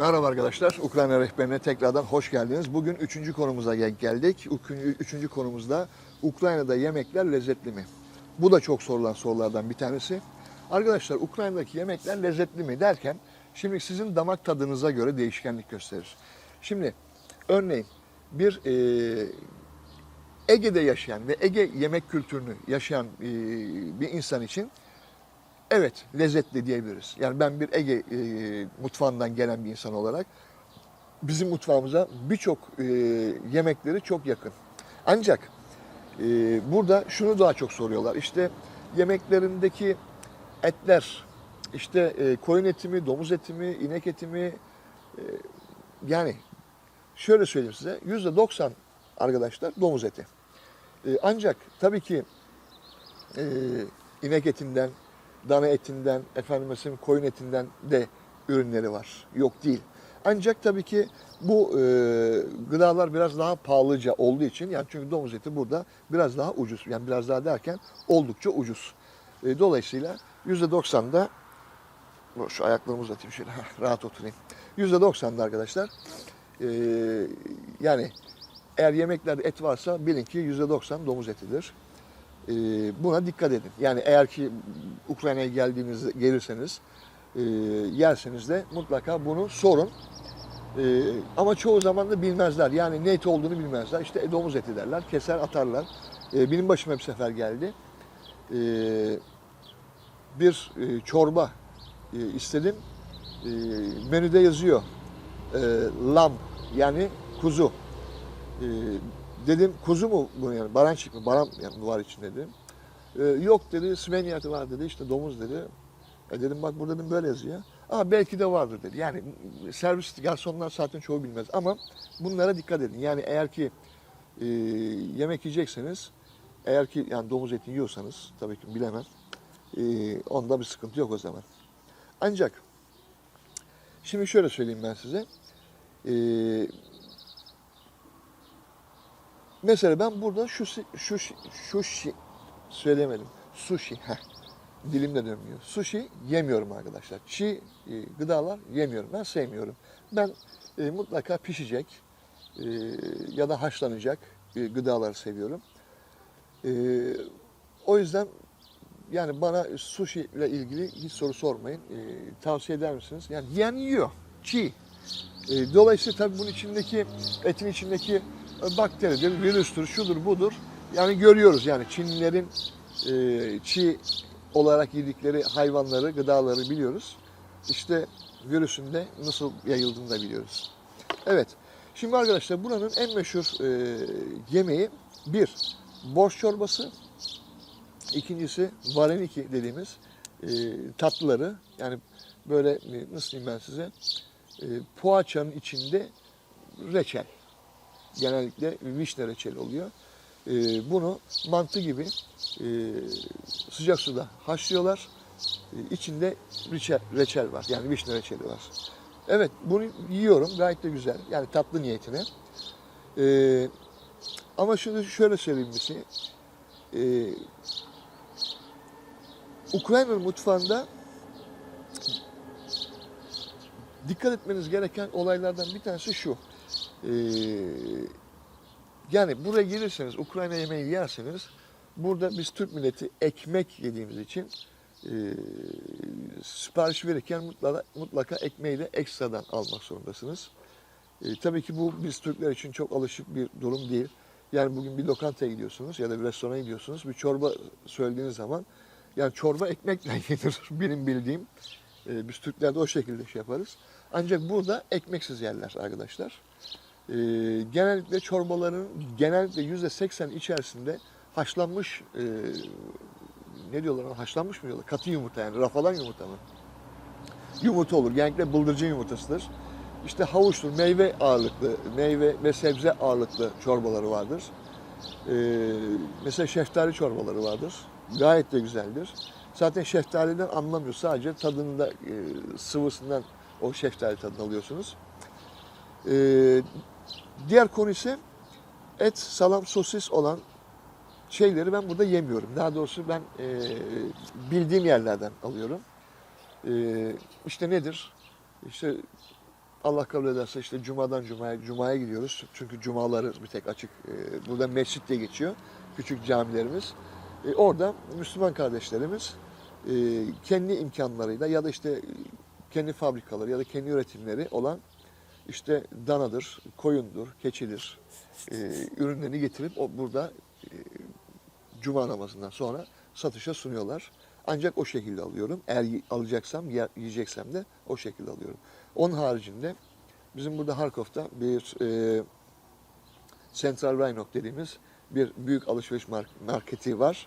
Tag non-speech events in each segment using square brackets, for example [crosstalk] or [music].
Merhaba arkadaşlar. Ukrayna rehberine tekrardan hoş geldiniz. Bugün üçüncü konumuza gel- geldik. Üçüncü konumuzda Ukrayna'da yemekler lezzetli mi? Bu da çok sorulan sorulardan bir tanesi. Arkadaşlar Ukrayna'daki yemekler lezzetli mi derken şimdi sizin damak tadınıza göre değişkenlik gösterir. Şimdi örneğin bir e, Ege'de yaşayan ve Ege yemek kültürünü yaşayan e, bir insan için evet lezzetli diyebiliriz. Yani ben bir Ege e, mutfağından gelen bir insan olarak bizim mutfağımıza birçok e, yemekleri çok yakın. Ancak e, burada şunu daha çok soruyorlar. İşte yemeklerindeki etler, işte e, koyun eti mi, domuz eti mi, inek eti mi, e, yani şöyle söyleyeyim size yüzde 90 arkadaşlar domuz eti. E, ancak tabii ki e, inek etinden, dana etinden, efendim mesela koyun etinden de ürünleri var. Yok değil. Ancak tabii ki bu e, gıdalar biraz daha pahalıca olduğu için yani çünkü domuz eti burada biraz daha ucuz. Yani biraz daha derken oldukça ucuz. E, dolayısıyla %90'da Dur, şu ayaklarımı uzatayım şöyle [laughs] rahat oturayım. %90'da arkadaşlar e, yani eğer yemeklerde et varsa bilin ki %90 domuz etidir. E, buna dikkat edin. Yani eğer ki Ukrayna'ya geldiğiniz gelirseniz e, yerseniz de mutlaka bunu sorun. E, ama çoğu zaman da bilmezler. Yani ne eti olduğunu bilmezler. İşte domuz eti derler. Keser atarlar. E, benim başıma bir sefer geldi. E, bir e, çorba e, istedim. E, menüde yazıyor. E, lam yani kuzu. E, dedim kuzu mu bu yani barançik mi baran yani var içinde dedim. E, yok dedi smeniyatı var dedi işte domuz dedi. E dedim bak burada dedim böyle yazıyor. Aa belki de vardır dedi. Yani servis garsonlar zaten çoğu bilmez ama bunlara dikkat edin. Yani eğer ki e, yemek yiyecekseniz eğer ki yani domuz eti yiyorsanız tabii ki bilemem. E, onda bir sıkıntı yok o zaman. Ancak şimdi şöyle söyleyeyim ben size. E, mesela ben burada şu şu şu, söylemedim. Sushi. Heh. Dilim de dönmüyor. Sushi yemiyorum arkadaşlar. Çiğ e, gıdalar yemiyorum. Ben sevmiyorum. Ben e, mutlaka pişecek e, ya da haşlanacak e, gıdaları seviyorum. E, o yüzden yani bana sushi ile ilgili hiç soru sormayın. E, tavsiye eder misiniz? Yani yiyen yiyor. Çiğ. E, dolayısıyla tabii bunun içindeki etin içindeki bakteridir, virüstür, şudur, budur. Yani görüyoruz yani Çinlilerin e, çiğ olarak yedikleri hayvanları, gıdaları biliyoruz. İşte virüsün de nasıl yayıldığını da biliyoruz. Evet. Şimdi arkadaşlar buranın en meşhur e, yemeği bir borş çorbası, ikincisi vareniki dediğimiz e, tatlıları. Yani böyle e, nasıl diyeyim ben size e, poğaçanın içinde reçel. Genellikle vişne reçeli oluyor. E, bunu mantı gibi e, sıcak suda haşlıyorlar. E, içinde reçel, reçel var. Yani vişne reçeli var. Evet bunu yiyorum. Gayet de güzel. Yani tatlı niyetine. E, ama şunu şöyle söyleyeyim bir şey. E, Ukrayna mutfağında dikkat etmeniz gereken olaylardan bir tanesi şu. Ee, yani buraya gelirseniz, Ukrayna yemeği yerseniz, burada biz Türk milleti ekmek yediğimiz için e, sipariş verirken mutlaka, mutlaka ekmeği de ekstradan almak zorundasınız. E, tabii ki bu biz Türkler için çok alışık bir durum değil. Yani bugün bir lokantaya gidiyorsunuz ya da bir restorana gidiyorsunuz, bir çorba söylediğiniz zaman yani çorba ekmekle [laughs] yenir benim bildiğim. E, biz Türkler de o şekilde şey yaparız. Ancak burada ekmeksiz yerler arkadaşlar. E, genellikle çorbaların genellikle yüzde seksen içerisinde haşlanmış e, ne diyorlar ona haşlanmış mı diyorlar? Katı yumurta yani rafalan yumurta mı? Yumurta olur. Genellikle bıldırcın yumurtasıdır. İşte havuçtur, meyve ağırlıklı, meyve ve sebze ağırlıklı çorbaları vardır. E, mesela şeftali çorbaları vardır. Gayet de güzeldir. Zaten şeftaliden anlamıyor. Sadece tadında, e, sıvısından o şeftali tadını alıyorsunuz. E, diğer konu ise et, salam, sosis olan şeyleri ben burada yemiyorum. Daha doğrusu ben e, bildiğim yerlerden alıyorum. E, işte nedir? İşte Allah kabul ederse işte cumadan cumaya, cumaya gidiyoruz. Çünkü cumaları bir tek açık. E, burada mescit diye geçiyor. Küçük camilerimiz. E, orada Müslüman kardeşlerimiz e, kendi imkanlarıyla ya da işte kendi fabrikaları ya da kendi üretimleri olan işte danadır, koyundur, keçidir e, ürünlerini getirip o burada e, cuma namazından sonra satışa sunuyorlar. Ancak o şekilde alıyorum. Eğer alacaksam, yiyeceksem de o şekilde alıyorum. Onun haricinde bizim burada Harkov'da bir e, Central Rhinoc dediğimiz bir büyük alışveriş mark- marketi var.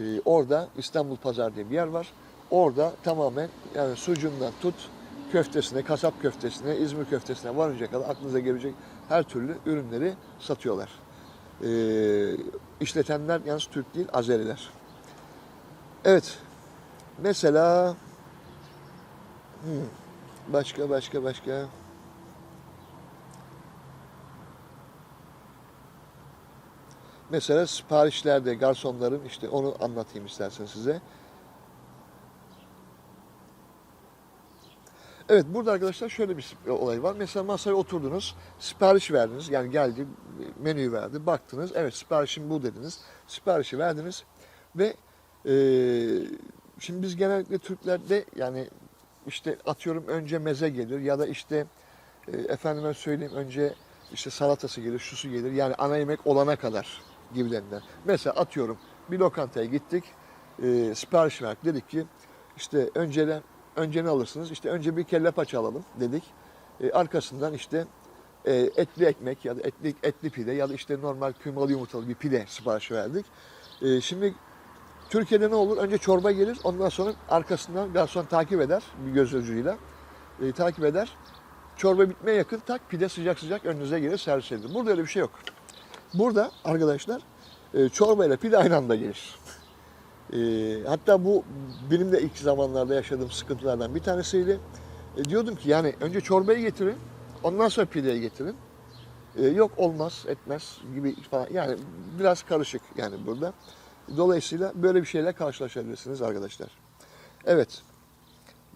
E, orada İstanbul Pazar diye bir yer var. Orada tamamen yani sucuğundan tut köftesine, kasap köftesine, İzmir köftesine varınca kadar aklınıza gelecek her türlü ürünleri satıyorlar. E, işletenler yalnız Türk değil, Azeriler. Evet. Mesela hmm, başka başka başka Mesela siparişlerde garsonların işte onu anlatayım istersen size. Evet burada arkadaşlar şöyle bir olay var. Mesela masaya oturdunuz, sipariş verdiniz. Yani geldi, menüyü verdi, baktınız. Evet siparişim bu dediniz. Siparişi verdiniz ve e, şimdi biz genellikle Türklerde yani işte atıyorum önce meze gelir ya da işte e, efendime söyleyeyim önce işte salatası gelir, şusu gelir. Yani ana yemek olana kadar gibilerinden. Mesela atıyorum bir lokantaya gittik, e, sipariş verdik. Dedik ki işte önceden önce ne alırsınız? İşte önce bir kelle paça alalım dedik. E, arkasından işte e, etli ekmek ya da etli etli pide ya da işte normal kıymalı yumurtalı bir pide sipariş verdik. E, şimdi Türkiye'de ne olur? Önce çorba gelir, ondan sonra arkasından garson takip eder bir göz ucuyla. E, takip eder. Çorba bitmeye yakın tak pide sıcak sıcak önünüze gelir servis edilir. Burada öyle bir şey yok. Burada arkadaşlar e, çorba ile pide aynı anda gelir. E, hatta bu benim de ilk zamanlarda yaşadığım sıkıntılardan bir tanesiydi. E, diyordum ki yani önce çorbayı getirin, ondan sonra pideyi getirin. E, yok olmaz, etmez gibi falan. Yani biraz karışık yani burada. Dolayısıyla böyle bir şeyle karşılaşabilirsiniz arkadaşlar. Evet.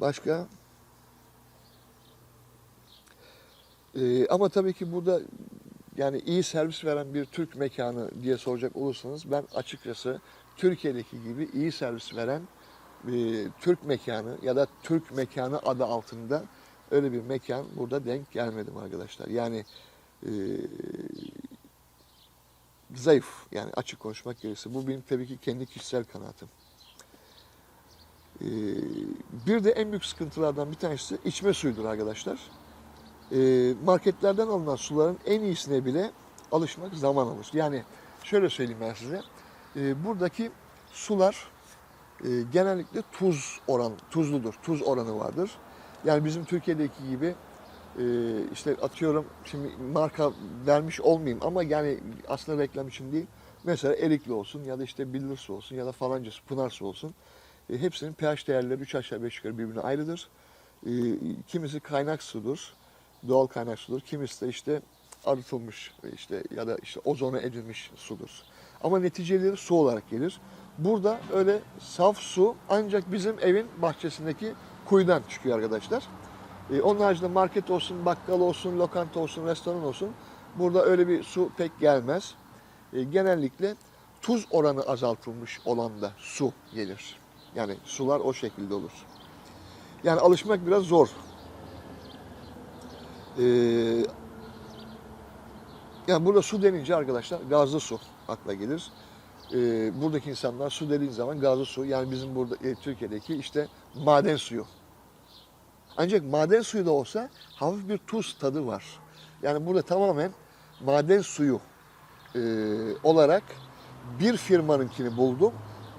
Başka? E, ama tabii ki burada yani iyi servis veren bir Türk mekanı diye soracak olursanız ben açıkçası Türkiye'deki gibi iyi servis veren bir Türk mekanı ya da Türk mekanı adı altında öyle bir mekan burada denk gelmedim arkadaşlar. Yani e, zayıf yani açık konuşmak gerekirse. Bu benim tabii ki kendi kişisel kanaatim. E, bir de en büyük sıkıntılardan bir tanesi içme suyudur arkadaşlar. E, marketlerden alınan suların en iyisine bile alışmak zaman alır. Yani şöyle söyleyeyim ben size. E, buradaki sular e, genellikle tuz oran tuzludur. Tuz oranı vardır. Yani bizim Türkiye'deki gibi e, işte atıyorum şimdi marka vermiş olmayayım ama yani aslında reklam için değil. Mesela Erikli olsun ya da işte Bildir su olsun ya da falanca su, Pınar su olsun. E, hepsinin pH değerleri 3 aşağı 5 yukarı birbirine ayrıdır. Kimisi kaynak sudur doğal kaynak sudur. Kimisi de işte arıtılmış işte ya da işte ozona edilmiş sudur. Ama neticeleri su olarak gelir. Burada öyle saf su ancak bizim evin bahçesindeki kuyudan çıkıyor arkadaşlar. Ee, onun haricinde market olsun, bakkal olsun, lokanta olsun, restoran olsun burada öyle bir su pek gelmez. Ee, genellikle tuz oranı azaltılmış olan da su gelir. Yani sular o şekilde olur. Yani alışmak biraz zor ee, yani burada su denince arkadaşlar gazlı su akla gelir. Ee, buradaki insanlar su dediğin zaman gazlı su yani bizim burada e, Türkiye'deki işte maden suyu. Ancak maden suyu da olsa hafif bir tuz tadı var. Yani burada tamamen maden suyu e, olarak bir firmanınkini buldum.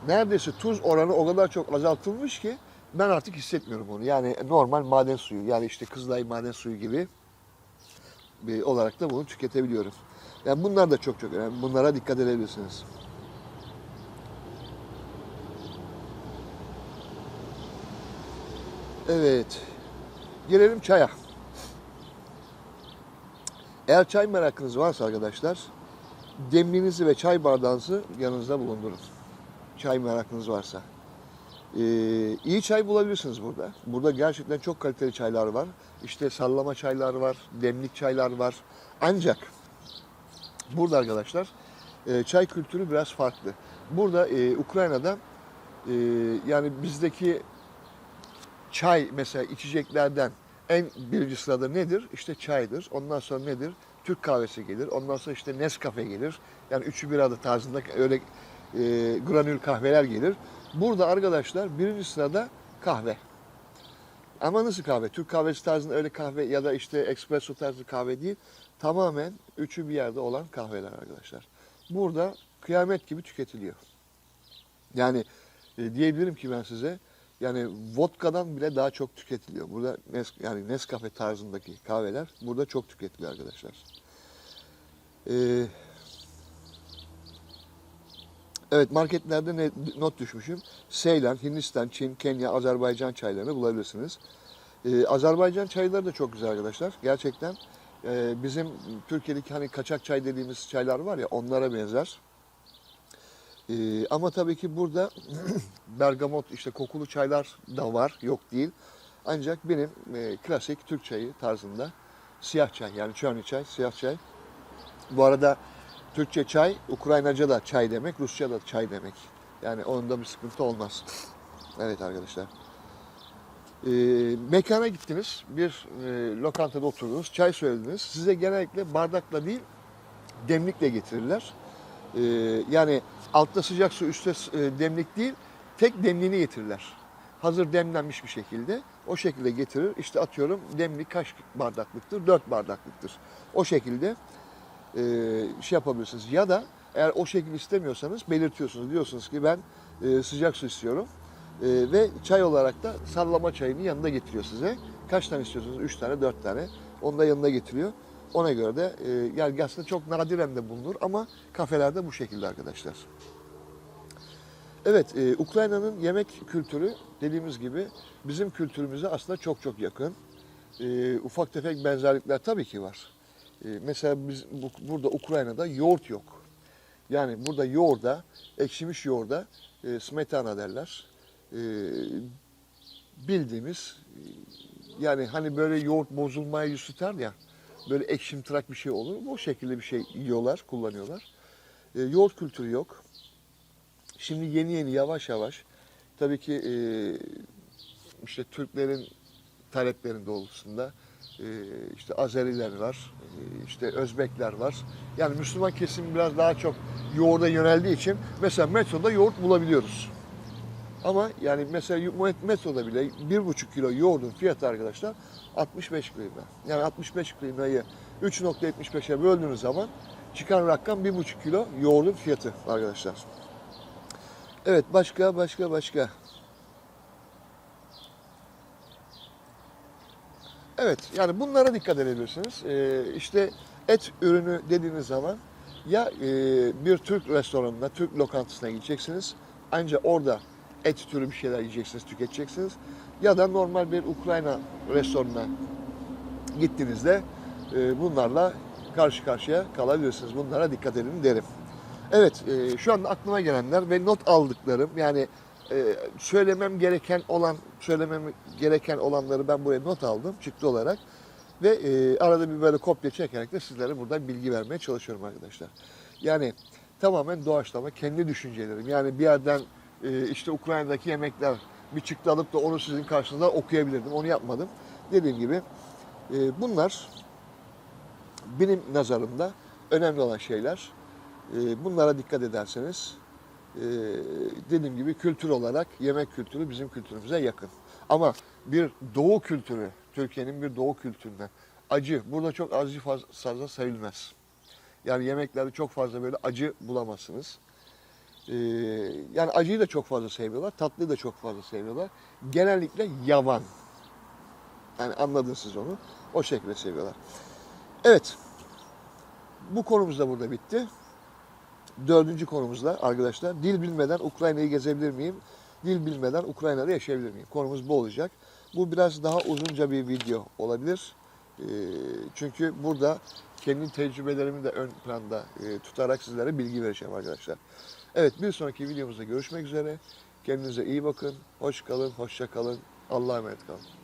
Neredeyse tuz oranı o kadar çok azaltılmış ki ben artık hissetmiyorum onu. Yani normal maden suyu yani işte Kızılay maden suyu gibi olarak da bunu tüketebiliyorum. Yani bunlar da çok çok önemli. Bunlara dikkat edebilirsiniz. Evet. Gelelim çaya. Eğer çay merakınız varsa arkadaşlar demliğinizi ve çay bardağınızı yanınızda bulundurun. Çay merakınız varsa. Ee, iyi çay bulabilirsiniz burada. Burada gerçekten çok kaliteli çaylar var. İşte sallama çaylar var, demlik çaylar var. Ancak burada arkadaşlar e, çay kültürü biraz farklı. Burada e, Ukrayna'da e, yani bizdeki çay mesela içeceklerden en birinci sırada nedir? İşte çaydır. Ondan sonra nedir? Türk kahvesi gelir. Ondan sonra işte Nescafe gelir. Yani üçü bir arada tarzında öyle e, granül kahveler gelir. Burada arkadaşlar birinci sırada kahve. Ama nasıl kahve? Türk kahvesi tarzında öyle kahve ya da işte espresso tarzı kahve değil. Tamamen üçü bir yerde olan kahveler arkadaşlar. Burada kıyamet gibi tüketiliyor. Yani e, diyebilirim ki ben size yani vodkadan bile daha çok tüketiliyor. Burada Nes, yani Nescafe tarzındaki kahveler burada çok tüketiliyor arkadaşlar. Ee, evet marketlerde ne, not düşmüşüm. Seylan, Hindistan, Çin, Kenya, Azerbaycan çaylarını bulabilirsiniz. Ee, Azerbaycan çayları da çok güzel arkadaşlar. Gerçekten e, bizim Türkiye'deki hani kaçak çay dediğimiz çaylar var ya onlara benzer. Ee, ama tabii ki burada [clears throat] bergamot işte kokulu çaylar da var yok değil. Ancak benim e, klasik Türk çayı tarzında siyah çay yani çörnü çay, siyah çay. Bu arada Türkçe çay, Ukraynaca da çay demek, Rusça da çay demek. Yani onda bir sıkıntı olmaz. Evet arkadaşlar. Ee, mekana gittiniz, bir e, lokantada oturdunuz, çay söylediniz. Size genellikle bardakla değil, demlikle getirirler. Ee, yani altta sıcak su, üstte e, demlik değil, tek demliğini getirirler. Hazır demlenmiş bir şekilde. O şekilde getirir. İşte atıyorum demlik kaç bardaklıktır? 4 bardaklıktır. O şekilde e, şey yapabilirsiniz. Ya da eğer o şekilde istemiyorsanız belirtiyorsunuz. Diyorsunuz ki ben e, sıcak su istiyorum. E, ve çay olarak da sallama çayını yanında getiriyor size. Kaç tane istiyorsunuz? 3 tane, 4 tane. Onu da yanında getiriyor. Ona göre de e, yani aslında çok nadiren de bulunur ama kafelerde bu şekilde arkadaşlar. Evet, e, Ukrayna'nın yemek kültürü dediğimiz gibi bizim kültürümüze aslında çok çok yakın. E, ufak tefek benzerlikler tabii ki var. E, mesela biz bu, burada Ukrayna'da yoğurt yok. Yani burada yoğurda, ekşimiş yoğurda e, smetana derler. E, bildiğimiz yani hani böyle yoğurt bozulmaya yüz tutar ya böyle ekşimtırak bir şey olur. Bu şekilde bir şey yiyorlar, kullanıyorlar. E, yoğurt kültürü yok. Şimdi yeni yeni yavaş yavaş tabii ki e, işte Türklerin taleplerinin doğrultusunda işte Azeriler var, e, işte Özbekler var. Yani Müslüman kesim biraz daha çok yoğurda yöneldiği için mesela metroda yoğurt bulabiliyoruz. Ama yani mesela metroda bile bir buçuk kilo yoğurdun fiyatı arkadaşlar 65 lira. Yani 65 lirayı 3.75'e böldüğünüz zaman çıkan rakam bir buçuk kilo yoğurdun fiyatı arkadaşlar. Evet başka başka başka. Evet yani bunlara dikkat edebilirsiniz. Ee, işte et ürünü dediğiniz zaman ya e, bir Türk restoranına, Türk lokantasına gideceksiniz. Ancak orada et türü bir şeyler yiyeceksiniz, tüketeceksiniz. Ya da normal bir Ukrayna restoranına gittiğinizde e, bunlarla karşı karşıya kalabilirsiniz. Bunlara dikkat edin derim. Evet, e, şu anda aklıma gelenler ve not aldıklarım yani e, söylemem gereken olan söylemem gereken olanları ben buraya not aldım çıktı olarak ve e, arada bir böyle kopya çekerek de sizlere buradan bilgi vermeye çalışıyorum arkadaşlar. Yani tamamen doğaçlama kendi düşüncelerim. Yani bir yerden e, işte Ukrayna'daki yemekler bir çıktı alıp da onu sizin karşınızda okuyabilirdim. Onu yapmadım. Dediğim gibi e, bunlar benim nazarımda önemli olan şeyler. Bunlara dikkat ederseniz e, dediğim gibi kültür olarak yemek kültürü bizim kültürümüze yakın. Ama bir doğu kültürü, Türkiye'nin bir doğu kültüründen acı, burada çok acı faz- fazla sayılmaz. Yani yemeklerde çok fazla böyle acı bulamazsınız. Ee, yani acıyı da çok fazla sevmiyorlar, tatlıyı da çok fazla sevmiyorlar. Genellikle yavan. Yani anladınız siz onu. O şekilde seviyorlar. Evet. Bu konumuz da burada bitti. Dördüncü konumuzda arkadaşlar dil bilmeden Ukrayna'yı gezebilir miyim? Dil bilmeden Ukrayna'da yaşayabilir miyim? Konumuz bu olacak. Bu biraz daha uzunca bir video olabilir. Ee, çünkü burada kendi tecrübelerimi de ön planda e, tutarak sizlere bilgi vereceğim arkadaşlar. Evet bir sonraki videomuzda görüşmek üzere. Kendinize iyi bakın. Hoş kalın, hoşça kalın. Allah'a emanet kalın.